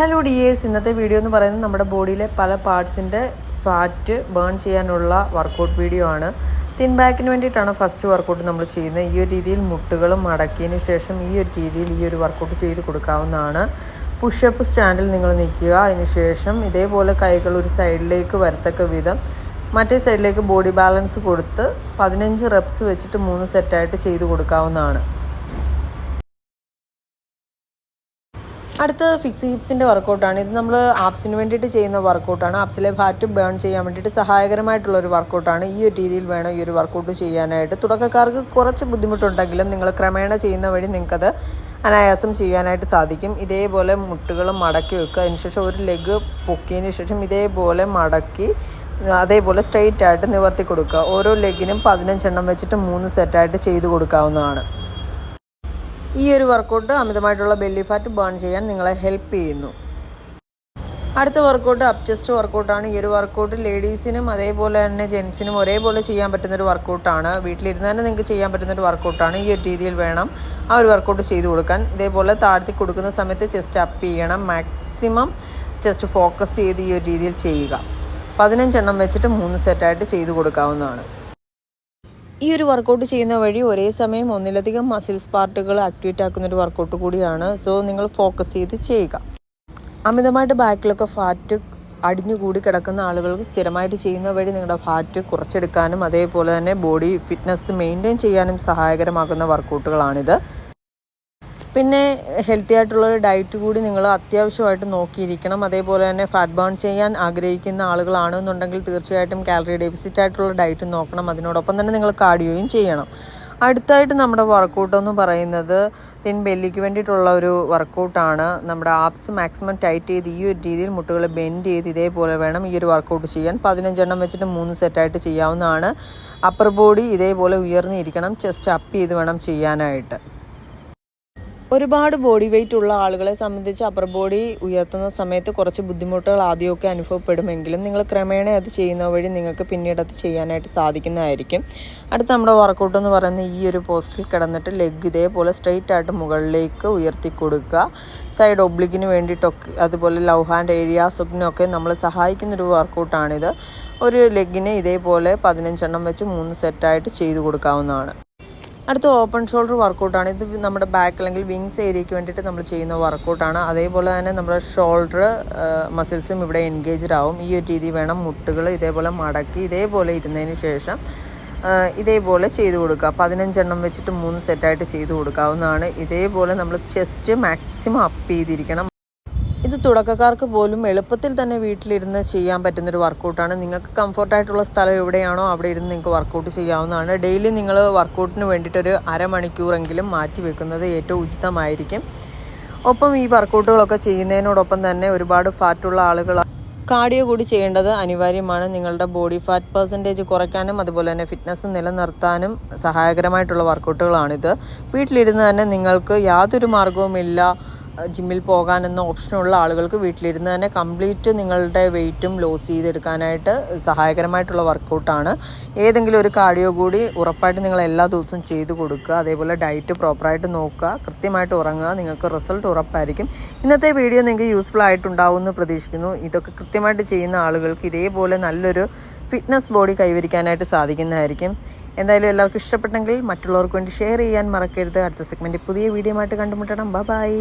Hello dears ഇന്നത്തെ video എന്ന് പറയുന്നത് നമ്മുടെ ബോഡിയിലെ പല പാർട്സിന്റെ ഫാറ്റ് ബേൺ ചെയ്യാനുള്ള വർക്കൗട്ട് വീഡിയോ ആണ്. തിൻ ബാക്കിന് വേണ്ടിയിട്ടാണ് ഫസ്റ്റ് വർക്കൗട്ട് നമ്മൾ ചെയ്യുന്നത്. ഈ ഒരു രീതിയിൽ മുട്ടുകളും മടക്കിയതിന് ശേഷം ഈ ഒരു രീതിയിൽ ഈ ഒരു വർക്കൗട്ട് ചെയ്ത് കൊടുക്കാവുന്നതാണ്. പുഷപ്പ് സ്റ്റാൻഡിൽ നിങ്ങൾ നിൽക്കുക. അതിന് ശേഷം ഇതേപോലെ കൈകൾ ഒരു സൈഡിലേക്ക് വരത്തക്ക വിധം മറ്റേ സൈഡിലേക്ക് ബോഡി ബാലൻസ് കൊടുത്ത് പതിനഞ്ച് റെപ്സ് വെച്ചിട്ട് മൂന്ന് സെറ്റായിട്ട് ചെയ്ത് കൊടുക്കാവുന്നതാണ്. അടുത്ത ഫിക്സ് ഹിപ്സിന്റെ വർക്കൗട്ടാണ് ഇത് നമ്മൾ ആപ്സിന് വേണ്ടിയിട്ട് ചെയ്യുന്ന വർക്കൗട്ടാണ് ആപ്സിലെ ഫാറ്റ് ബേൺ ചെയ്യാൻ വേണ്ടിയിട്ട് സഹായകരമായിട്ടുള്ള ഒരു വർക്കൗട്ടാണ് ഈ ഒരു രീതിയിൽ വേണം ഈ ഒരു വർക്കൗട്ട് ചെയ്യാനായിട്ട്. തുടക്കക്കാർക്ക് കുറച്ച് ബുദ്ധിമുട്ടുണ്ടെങ്കിലും നിങ്ങൾ ക്രമേണ ചെയ്യുന്ന വഴി നിങ്ങൾക്കത് അനായാസം ചെയ്യാനായിട്ട് സാധിക്കും. ഇതേപോലെ മുട്ടുകൾ മടക്കി വെക്കുക. അതിനുശേഷം ഒരു ലെഗ് പൊക്കിയതിന് ശേഷം ഇതേപോലെ മടക്കി അതേപോലെ സ്ട്രെയിറ്റ് ആയിട്ട് നിവർത്തി കൊടുക്കുക. ഓരോ ലെഗിനും പതിനഞ്ചെണ്ണം വെച്ചിട്ട് മൂന്ന് സെറ്റായിട്ട് ചെയ്ത് കൊടുക്കാവുന്നതാണ്. ഈ ഒരു വർക്കൗട്ട് അമിതമായിട്ടുള്ള ബെല്ലി ഫാറ്റ് ബേൺ ചെയ്യാൻ നിങ്ങളെ ഹെൽപ്പ് ചെയ്യുന്നു. അടുത്ത വർക്കൗട്ട് അപ് ചെസ്റ്റ് വർക്കൗട്ടാണ് ഈ ഒരു വർക്കൗട്ട് ലേഡീസിനും അതേപോലെ തന്നെ ജെൻസിനും ഒരേപോലെ ചെയ്യാൻ പറ്റുന്നൊരു വർക്കൗട്ടാണ് വീട്ടിലിരുന്ന് തന്നെ നിങ്ങൾക്ക് ചെയ്യാൻ പറ്റുന്നൊരു വർക്കൗട്ടാണ് ഈ ഒരു രീതിയിൽ വേണം ആ ഒരു വർക്കൗട്ട് ചെയ്തു കൊടുക്കാൻ. ഇതേപോലെ താഴ്ത്തി കൊടുക്കുന്ന സമയത്ത് ചെസ്റ്റ് അപ്പ് ചെയ്യണം. മാക്സിമം ചെസ്റ്റ് ഫോക്കസ് ചെയ്ത് ഈ ഒരു രീതിയിൽ ചെയ്യുക. പതിനഞ്ചെണ്ണം വെച്ചിട്ട് മൂന്ന് സെറ്റായിട്ട് ചെയ്തു കൊടുക്കാവുന്നതാണ്. ഈ ഒരു വർക്കൗട്ട് ചെയ്യുന്ന വഴി ഒരേ സമയം ഒന്നിലധികം മസിൽസ് പാർട്ടുകൾ ആക്ടിവേറ്റ് ആക്കുന്ന ഒരു വർക്കൗട്ട് കൂടിയാണ്. സോ നിങ്ങൾ ഫോക്കസ് ചെയ്ത് ചെയ്യുക. അമിതമായിട്ട് ബാക്കിലൊക്കെ ഫാറ്റ് അടിഞ്ഞുകൂടി കിടക്കുന്ന ആളുകൾക്ക് സ്ഥിരമായിട്ട് ചെയ്യുന്ന വഴി നിങ്ങളുടെ ഫാറ്റ് കുറച്ചെടുക്കാനും അതേപോലെ തന്നെ ബോഡി ഫിറ്റ്നസ് മെയിന്റെയിൻ ചെയ്യാനും സഹായകരമാകുന്ന വർക്കൗട്ടുകളാണിത് പിന്നെ ഹെൽത്തി ആയിട്ടുള്ള ഒരു ഡയറ്റ് കൂടി നിങ്ങൾ അത്യാവശ്യമായിട്ട് നോക്കിയിരിക്കണം. അതേപോലെ തന്നെ ഫാറ്റ് ബേൺ ചെയ്യാൻ ആഗ്രഹിക്കുന്ന ആളുകളാണെന്നുണ്ടെങ്കിൽ തീർച്ചയായിട്ടും കാലറി ഡെഫിസിറ്റ് ആയിട്ടുള്ള ഡയറ്റ് നോക്കണം. അതിനോടൊപ്പം തന്നെ നിങ്ങൾ കാർഡിയോയും ചെയ്യണം. അടുത്തായിട്ട് നമ്മുടെ വർക്കൗട്ട് എന്ന് പറയുന്നത് തിൻ ബെല്ലിക്ക് വേണ്ടിയിട്ടുള്ള ഒരു വർക്കൗട്ടാണ് നമ്മുടെ ആപ്സ് മാക്സിമം ടൈറ്റ് ചെയ്ത് ഈ ഒരു രീതിയിൽ മുട്ടുകൾ ബെൻഡ് ചെയ്ത് ഇതേപോലെ വേണം ഈ ഒരു വർക്കൗട്ട് ചെയ്യാൻ. പതിനഞ്ചെണ്ണം വെച്ചിട്ട് മൂന്ന് സെറ്റായിട്ട് ചെയ്യാവുന്നതാണ്. അപ്പർ ബോഡി ഇതേപോലെ ഉയർന്നിരിക്കണം ചെസ്റ്റ് അപ്പ് ചെയ്ത് വേണം ചെയ്യാനായിട്ട്. ഒരുപാട് ബോഡി വെയിറ്റ് ഉള്ള ആളുകളെ സംബന്ധിച്ച് അപ്പർ ബോഡി ഉയർത്തുന്ന സമയത്ത് കുറച്ച് ബുദ്ധിമുട്ടുകൾ ആദ്യമൊക്കെ അനുഭവപ്പെടുമെങ്കിലും നിങ്ങൾ ക്രമേണ അത് ചെയ്യുന്ന വഴി നിങ്ങൾക്ക് പിന്നീട് അത് ചെയ്യാനായിട്ട് സാധിക്കുന്നതായിരിക്കും. അടുത്ത നമ്മുടെ വർക്കൗട്ട് എന്ന് പറയുന്ന ഈ ഒരു പോസ്റ്റിൽ കിടന്നിട്ട് ലെഗ് ഇതേപോലെ സ്ട്രെയിറ്റ് ആയിട്ട് മുകളിലേക്ക് ഉയർത്തി കൊടുക്കുക. സൈഡ് ഒബ്ലിക്കിന് വേണ്ടിയിട്ടൊക്കെ അതുപോലെ ലവ് ഹാൻഡ് ഏരിയാസിനൊക്കെ നമ്മൾ സഹായിക്കുന്നൊരു വർക്കൗട്ടാണിത് ഒരു ലെഗിനെ ഇതേപോലെ പതിനഞ്ചെണ്ണം വെച്ച് മൂന്ന് സെറ്റായിട്ട് ചെയ്തു കൊടുക്കാവുന്നതാണ്. അടുത്ത ഓപ്പൺ ഷോൾഡർ വർക്കൗട്ടാണ് ഇത് നമ്മുടെ ബാക്ക് അല്ലെങ്കിൽ വിങ്സ് ഏരിയയ്ക്ക് വേണ്ടിയിട്ട് നമ്മൾ ചെയ്യുന്ന വർക്കൗട്ടാണ് അതേപോലെ തന്നെ നമ്മുടെ ഷോൾഡർ മസിൽസും ഇവിടെ എൻഗേജ്ഡ് ആവും. ഈ ഒരു രീതി വേണം മുട്ടുകൾ ഇതേപോലെ മടക്കി ഇതേപോലെ ഇരുന്നതിന് ശേഷം ഇതേപോലെ ചെയ്തു കൊടുക്കുക. പതിനഞ്ചെണ്ണം വെച്ചിട്ട് മൂന്ന് സെറ്റായിട്ട് ചെയ്തു കൊടുക്കാവുന്നതാണ്. ഇതേപോലെ നമ്മൾ ചെസ്റ്റ് മാക്സിമം അപ്പ് ചെയ്തിരിക്കണം. ഇത് തുടക്കക്കാർക്ക് പോലും എളുപ്പത്തിൽ തന്നെ വീട്ടിലിരുന്ന് ചെയ്യാൻ പറ്റുന്നൊരു വർക്കൗട്ടാണ്. നിങ്ങൾക്ക് കംഫർട്ടായിട്ടുള്ള സ്ഥലം എവിടെയാണോ അവിടെ ഇരുന്ന് നിങ്ങൾക്ക് വർക്കൗട്ട് ചെയ്യാവുന്നതാണ്. ഡെയിലി നിങ്ങൾ വർക്കൗട്ടിന് വേണ്ടിയിട്ടൊരു അരമണിക്കൂറെങ്കിലും മാറ്റി വെക്കുന്നത് ഏറ്റവും ഉചിതമായിരിക്കും. ഒപ്പം ഈ വർക്കൗട്ടുകളൊക്കെ ചെയ്യുന്നതിനോടൊപ്പം തന്നെ ഒരുപാട് ഫാറ്റുള്ള ആളുകൾ കാർഡിയോ കൂടി ചെയ്യേണ്ടത് അനിവാര്യമാണ്. നിങ്ങളുടെ ബോഡി ഫാറ്റ് പെർസെന്റേജ് കുറയ്ക്കാനും അതുപോലെ തന്നെ ഫിറ്റ്നസ് നിലനിർത്താനും സഹായകരമായിട്ടുള്ള വർക്കൗട്ടുകളാണിത് വീട്ടിലിരുന്ന് തന്നെ നിങ്ങൾക്ക് യാതൊരു മാർഗവുമില്ല. ജിമ്മിൽ പോകാനെന്ന ഓപ്ഷനുള്ള ആളുകൾക്ക് വീട്ടിലിരുന്ന് തന്നെ കംപ്ലീറ്റ് നിങ്ങളുടെ വെയിറ്റും ലോസ് ചെയ്തെടുക്കാനായിട്ട് സഹായകരമായിട്ടുള്ള വർക്കൗട്ടാണ് ഏതെങ്കിലും ഒരു കാർഡിയോ കൂടി ഉറപ്പായിട്ട് നിങ്ങൾ എല്ലാ ദിവസവും ചെയ്തു കൊടുക്കുക. അതേപോലെ ഡയറ്റ് പ്രോപ്പറായിട്ട് നോക്കുക. കൃത്യമായിട്ട് ഉറങ്ങുക. നിങ്ങൾക്ക് റിസൾട്ട് ഉറപ്പായിരിക്കും. ഇന്നത്തെ വീഡിയോ നിങ്ങൾക്ക് യൂസ്ഫുൾ ആയിട്ടുണ്ടാവുമെന്ന് പ്രതീക്ഷിക്കുന്നു. ഇതൊക്കെ കൃത്യമായിട്ട് ചെയ്യുന്ന ആളുകൾക്ക് ഇതേപോലെ നല്ലൊരു ഫിറ്റ്നസ് ബോഡി കൈവരിക്കാനായിട്ട് സാധിക്കുന്നതായിരിക്കും. എന്തായാലും എല്ലാവർക്കും ഇഷ്ടപ്പെട്ടെങ്കിൽ മറ്റുള്ളവർക്ക് വേണ്ടി ഷെയർ ചെയ്യാൻ മറക്കരുത്. അടുത്ത സെഗ്മെന്റ് പുതിയ വീഡിയോ ആയിട്ട് കണ്ടുമുട്ടണം. ബൈ